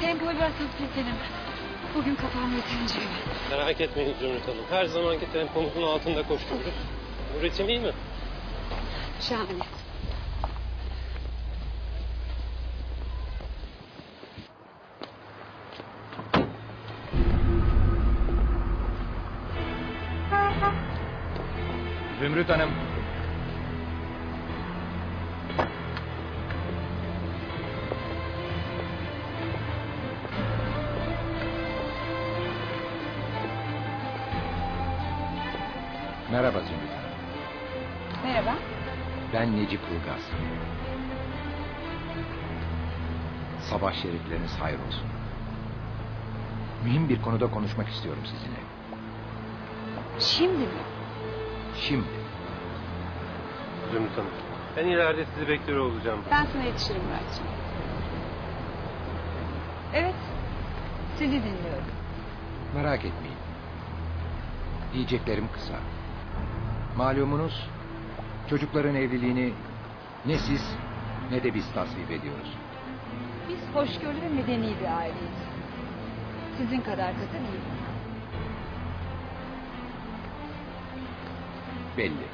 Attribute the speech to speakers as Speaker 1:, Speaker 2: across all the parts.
Speaker 1: Tempoyu biraz hafifletelim. Bugün kafam yeterince.
Speaker 2: Merak etmeyin Zümrüt Hanım. Her zamanki tempomuzun altında koşturuyoruz. Bu ritim iyi mi?
Speaker 1: Şahane.
Speaker 3: Zümrüt Hanım. Merhaba Zümrüt Hanım.
Speaker 1: Merhaba.
Speaker 3: Ben Necip Ilgaz. Sabah şerifleriniz hayır olsun. Mühim bir konuda konuşmak istiyorum sizinle.
Speaker 1: Şimdi mi?
Speaker 3: Şimdi.
Speaker 2: Zümrüt Hanım. Ben ileride sizi bekliyor olacağım.
Speaker 1: Ben sana yetişirim Muratcığım. Evet. Sizi dinliyorum.
Speaker 3: Merak etmeyin. Diyeceklerim kısa. Malumunuz çocukların evliliğini ne siz ne de biz tasvip ediyoruz.
Speaker 1: Biz hoşgörülü ve medeni bir aileyiz. Sizin kadar katı değiliz.
Speaker 3: Belli.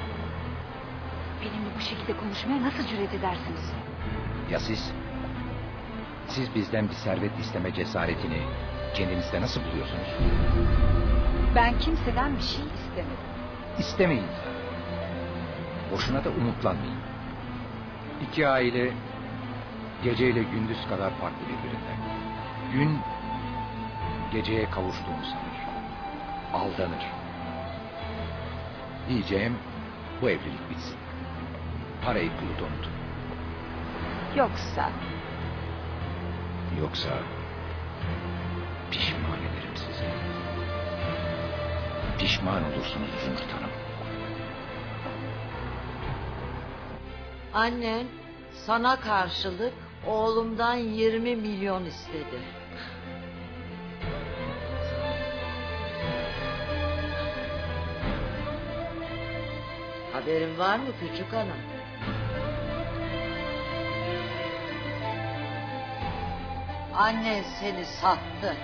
Speaker 1: Benimle bu şekilde konuşmaya nasıl cüret edersiniz?
Speaker 3: Ya siz? Siz bizden bir servet isteme cesaretini kendinizde nasıl buluyorsunuz?
Speaker 1: Ben kimseden bir şey istemedim.
Speaker 3: İstemeyin. Boşuna da umutlanmayın. İki aile geceyle gündüz kadar farklı birbirinden. Gün geceye kavuştuğunu sanır. Aldanır. Diyeceğim bu evlilik bitsin. Parayı pulu unutun.
Speaker 1: Yoksa
Speaker 3: Yoksa pişman ederim sizi. Pişman olursunuz Zümrüt Hanım.
Speaker 4: Annen sana karşılık oğlumdan 20 milyon istedi. Haberin var mı küçük hanım? Annen seni sattı.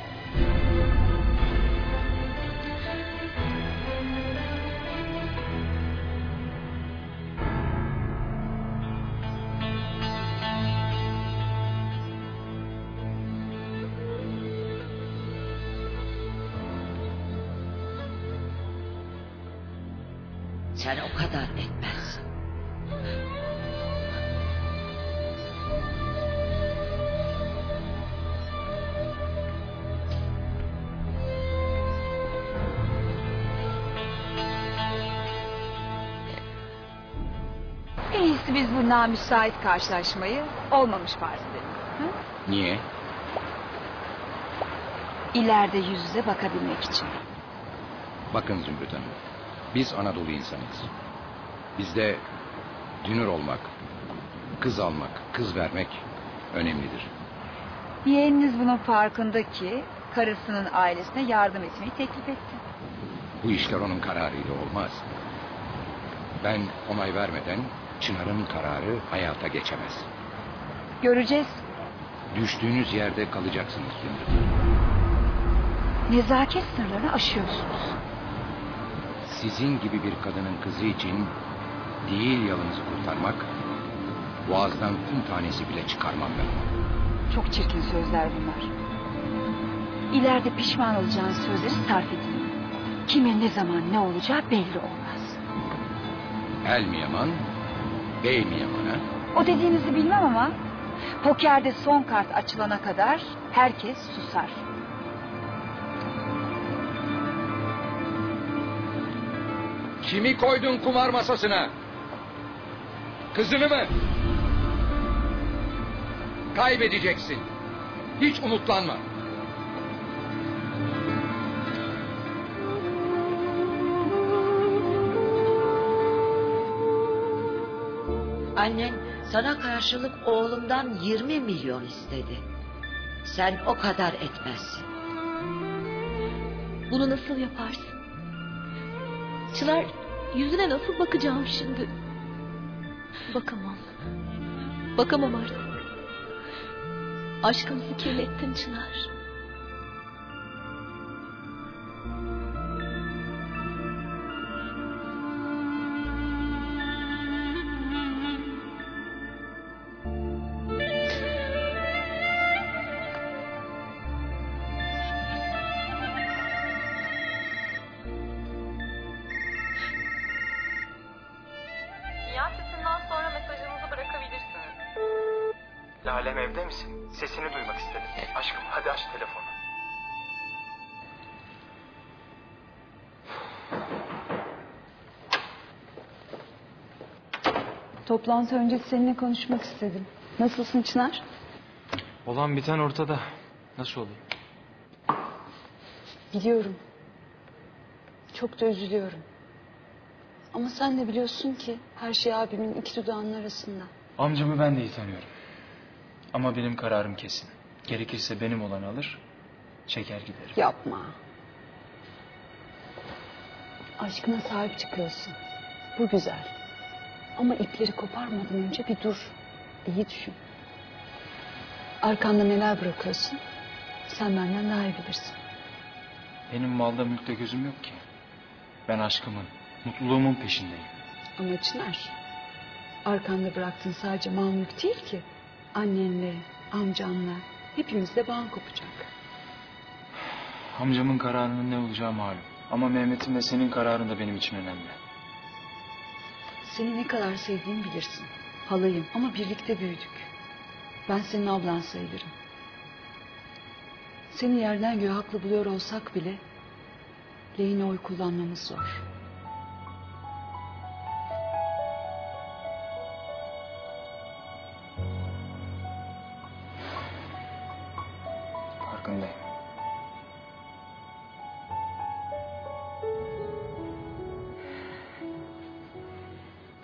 Speaker 4: Sen o kadar etmezsin.
Speaker 1: en iyisi biz bu namüsait karşılaşmayı olmamış farz edelim. Hı?
Speaker 3: Niye?
Speaker 1: İleride yüz yüze bakabilmek için.
Speaker 3: Bakın Zümrüt Hanım. Biz Anadolu insanıyız. Bizde dünür olmak, kız almak, kız vermek önemlidir.
Speaker 1: Yeğeniniz bunun farkında ki karısının ailesine yardım etmeyi teklif etti.
Speaker 3: Bu işler onun kararıyla olmaz. Ben onay vermeden Çınar'ın kararı hayata geçemez.
Speaker 1: Göreceğiz.
Speaker 3: Düştüğünüz yerde kalacaksınız Zümrüt.
Speaker 1: Nezaket sınırlarını aşıyorsunuz.
Speaker 3: Sizin gibi bir kadının kızı için değil yalınızı kurtarmak, boğazdan kum tanesi bile çıkarmam ben.
Speaker 1: Çok çirkin sözler bunlar. İleride pişman olacağınız sözleri sarf edin. Kimin ne zaman ne olacağı belli olmaz.
Speaker 3: El mi yaman, bey mi yaman ha?
Speaker 1: O dediğinizi bilmem ama pokerde son kart açılana kadar herkes susar.
Speaker 3: Kimi koydun kumar masasına? Kızını mı? Kaybedeceksin. Hiç umutlanma.
Speaker 4: Annen sana karşılık oğlumdan 20 milyon istedi. Sen o kadar etmezsin.
Speaker 5: Bunu nasıl yaparsın? Çınar yüzüne nasıl bakacağım şimdi? Bakamam. Bakamam artık. Aşkımızı kirlettin Çınar.
Speaker 6: Lalem evde misin? Sesini duymak istedim. Aşkım hadi aç telefonu.
Speaker 1: Toplantı öncesi seninle konuşmak istedim. Nasılsın Çınar?
Speaker 6: Olan biten ortada. Nasıl olayım?
Speaker 1: Biliyorum. Çok da üzülüyorum. Ama sen de biliyorsun ki her şey abimin iki dudağının arasında.
Speaker 6: Amcamı ben de iyi tanıyorum. Ama benim kararım kesin. Gerekirse benim olanı alır, çeker giderim.
Speaker 1: Yapma. Aşkına sahip çıkıyorsun. Bu güzel. Ama ipleri koparmadan önce bir dur. İyi düşün. Arkanda neler bırakıyorsun? Sen benden daha iyi bilirsin.
Speaker 6: Benim malda mülkte gözüm yok ki. Ben aşkımın, mutluluğumun peşindeyim.
Speaker 1: Ama Çınar, arkanda bıraktığın sadece mal mülk değil ki. Annenle, amcanla, hepimizle bağın kopacak.
Speaker 6: Amcamın kararının ne olacağı malum. Ama Mehmet'in ve senin kararın da benim için önemli.
Speaker 1: Seni ne kadar sevdiğimi bilirsin. Halayım ama birlikte büyüdük. Ben senin ablan sayılırım. Seni yerden göğe haklı buluyor olsak bile... ...lehine oy kullanmamız zor.
Speaker 6: Farkındayım.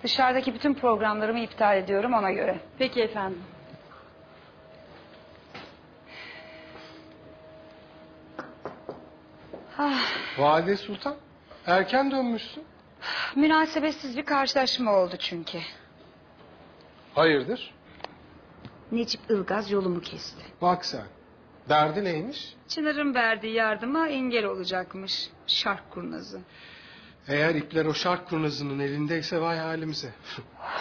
Speaker 1: Dışarıdaki bütün programlarımı iptal ediyorum ona göre. Peki efendim.
Speaker 7: Valide Sultan, erken dönmüşsün.
Speaker 1: Münasebetsiz bir karşılaşma oldu çünkü.
Speaker 7: Hayırdır?
Speaker 1: Necip Ilgaz yolumu kesti.
Speaker 7: Bak sen. Derdi neymiş?
Speaker 1: Çınar'ın verdiği yardıma engel olacakmış. Şark kurnazı.
Speaker 7: Eğer ipler o şark kurnazının elindeyse vay halimize.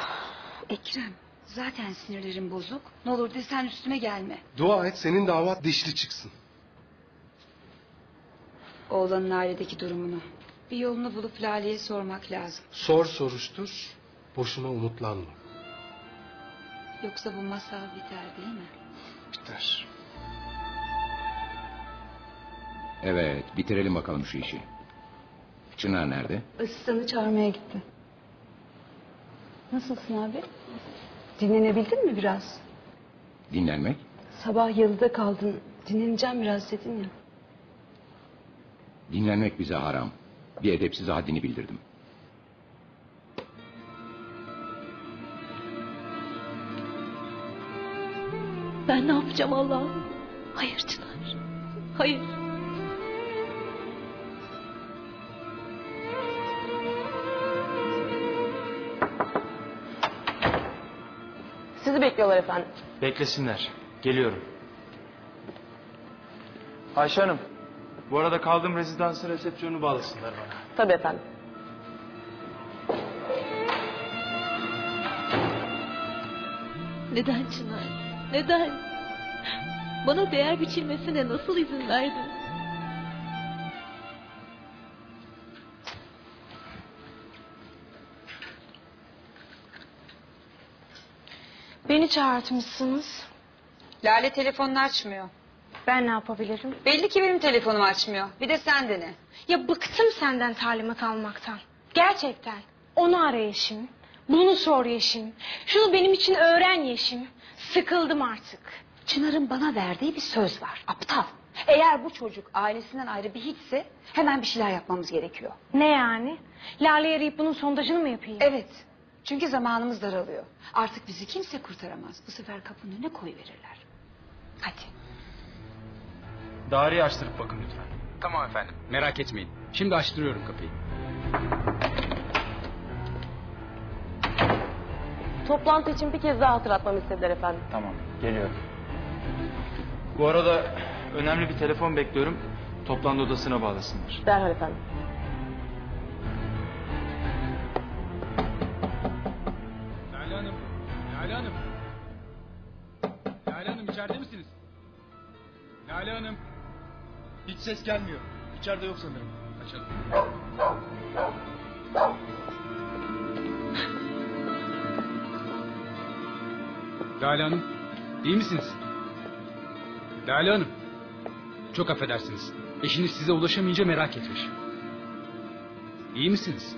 Speaker 1: Ekrem zaten sinirlerim bozuk. Ne olur desen üstüme gelme.
Speaker 7: Dua et senin davat dişli çıksın.
Speaker 1: Oğlanın ailedeki durumunu. Bir yolunu bulup Lale'ye sormak lazım.
Speaker 7: Sor soruştur, boşuna umutlanma.
Speaker 1: Yoksa bu masal biter değil mi?
Speaker 7: Biter.
Speaker 3: Evet, bitirelim bakalım şu işi. Çınar nerede?
Speaker 1: Asistanı çağırmaya gitti. Nasılsın abi? Dinlenebildin mi biraz?
Speaker 3: Dinlenmek?
Speaker 1: Sabah yalıda kaldın. Dinleneceğim biraz dedin ya.
Speaker 3: Dinlenmek bize haram. Bir edepsiz haddini bildirdim.
Speaker 5: Ben ne yapacağım Allah'ım? Hayır Çınar. Hayır.
Speaker 8: Bekliyorlar efendim.
Speaker 6: Beklesinler. Geliyorum. Ayşe Hanım. Bu arada kaldığım rezidansın resepsiyonu bağlasınlar bana.
Speaker 8: Tabii efendim.
Speaker 5: Neden Çınar? Neden? Bana değer biçilmesine nasıl izin verdin?
Speaker 9: Beni çağırtmışsınız.
Speaker 1: Lale telefonunu açmıyor.
Speaker 9: Ben ne yapabilirim?
Speaker 1: Belli ki benim telefonumu açmıyor. Bir de sen dene.
Speaker 9: Ya bıktım senden talimat almaktan. Gerçekten. Onu ara Yeşim. Bunu sor Yeşim. Şunu benim için öğren Yeşim. Sıkıldım artık.
Speaker 1: Çınar'ın bana verdiği bir söz var. Aptal. Eğer bu çocuk ailesinden ayrı bir hiçse hemen bir şeyler yapmamız gerekiyor.
Speaker 9: Ne yani? Lale'yi arayıp bunun sondajını mı yapayım?
Speaker 1: Evet. Çünkü zamanımız daralıyor. Artık bizi kimse kurtaramaz. Bu sefer kapının önüne koyuverirler. Hadi.
Speaker 6: Daireyi açtırıp bakın lütfen.
Speaker 3: Tamam efendim. Merak etmeyin. Şimdi açtırıyorum kapıyı.
Speaker 8: Toplantı için bir kez daha hatırlatmamı istediler efendim.
Speaker 6: Tamam, geliyorum. Bu arada önemli bir telefon bekliyorum. Toplantı odasına bağlasınlar.
Speaker 8: Derhal efendim.
Speaker 10: Lale Hanım. Hiç ses gelmiyor. İçeride yok sanırım. Açalım. Lale Hanım, iyi misiniz? Lale Hanım. Çok affedersiniz. Eşiniz size ulaşamayınca merak etmiş. İyi misiniz?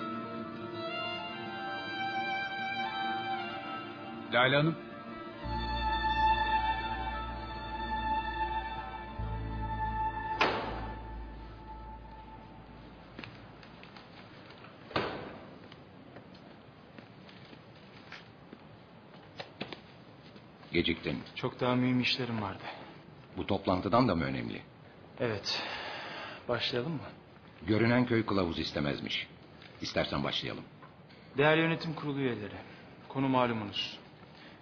Speaker 10: Lale Hanım.
Speaker 3: Geciktin.
Speaker 6: Çok daha mühim işlerim vardı.
Speaker 3: Bu toplantıdan da mı önemli?
Speaker 6: Evet. Başlayalım mı?
Speaker 3: Görünen köy kılavuz istemezmiş. İstersen başlayalım.
Speaker 6: Değerli Yönetim Kurulu üyeleri. Konu malumunuz.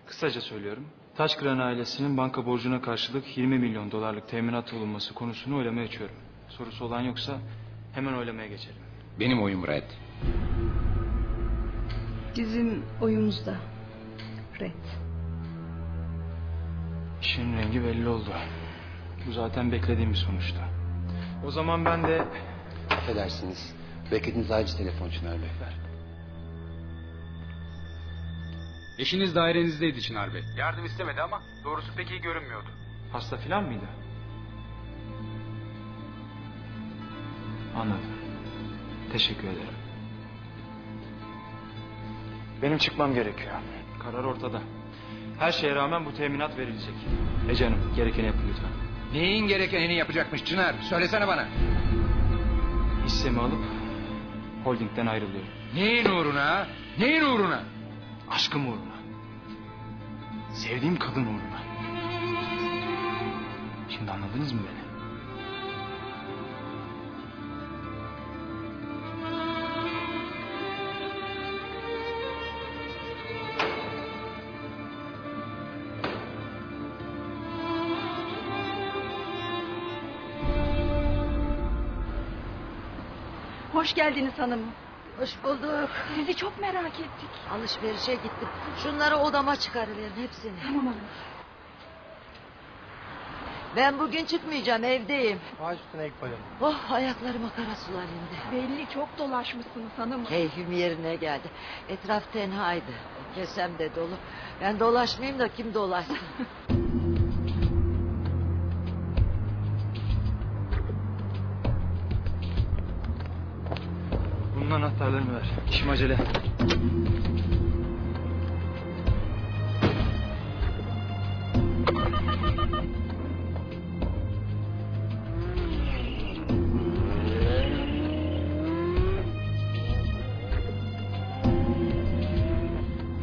Speaker 6: Kısaca söylüyorum. Taşkıran ailesinin banka borcuna karşılık 20 milyon dolarlık teminat olunması konusunu oylamaya açıyorum. Sorusu olan yoksa hemen oylamaya geçelim.
Speaker 3: Benim oyum red.
Speaker 1: Bizim oyumuzda. Red.
Speaker 6: İşin rengi belli oldu. Bu zaten beklediğim bir sonuçtu. O zaman ben de
Speaker 11: Affedersiniz. Beklediğiniz acil telefon Çınar Bey.
Speaker 10: Eşiniz dairenizdeydi Çınar Bey. Yardım istemedi ama doğrusu pek iyi görünmüyordu.
Speaker 6: hasta filan mıydı? Anladım. Teşekkür ederim. Benim çıkmam gerekiyor. Karar ortada. Her şeye rağmen bu teminat verilecek. E canım gerekeni yapın lütfen.
Speaker 3: Neyin gerekenini yapacakmış Çınar? Söylesene bana.
Speaker 6: Hissemi alıp holdingden ayrılıyorum.
Speaker 3: Neyin uğruna? Neyin uğruna?
Speaker 6: Aşkım uğruna. Sevdiğim kadın uğruna. Şimdi anladınız mı beni?
Speaker 1: Geldiniz hanımım.
Speaker 4: Hoş bulduk.
Speaker 1: Sizi çok merak ettik.
Speaker 4: Alışverişe gittim. Şunları odama çıkarıverin hepsini.
Speaker 1: Tamam hanım.
Speaker 4: Ben bugün çıkmayacağım evdeyim.
Speaker 11: Baş üstüne ek koyalım.
Speaker 4: Oh ayaklarıma kara sular indi.
Speaker 1: Belli çok dolaşmışsınız hanımım.
Speaker 4: Keyfim yerine geldi. Etraf tenhaydı. Kesem de dolu. Ben dolaşmayayım da kim dolaşsın?
Speaker 6: Bunun anahtarlarını ver. İşim acele.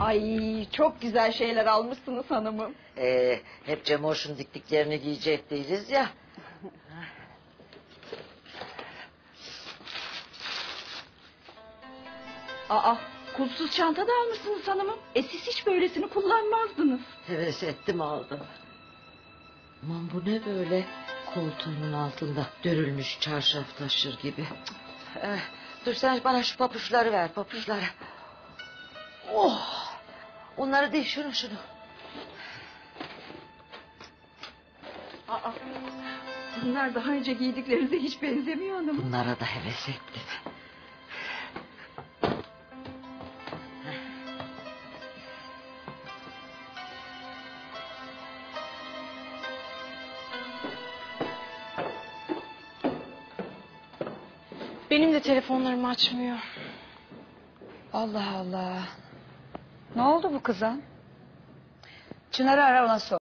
Speaker 1: Ay çok güzel şeyler almışsınız hanımım.
Speaker 4: Ee, hep Cemoş'un diktiklerini giyecek değiliz ya.
Speaker 1: Aa kulsuz çanta da almışsınız hanımım. E siz hiç böylesini kullanmazdınız.
Speaker 4: Heves ettim aldım. Aman bu ne böyle? Koltuğumun altında dörülmüş çarşaf taşır gibi. Eh, dur sen bana şu papuçları ver papuçları. Oh! Onları değil şunu şunu.
Speaker 1: Aa bunlar daha önce giydiklerinize hiç benzemiyor hanım.
Speaker 4: Bunlara da heves ettim.
Speaker 9: De telefonlarım açmıyor.
Speaker 1: Allah Allah. Ne oldu bu kıza? Çınar'ı ara ona sor.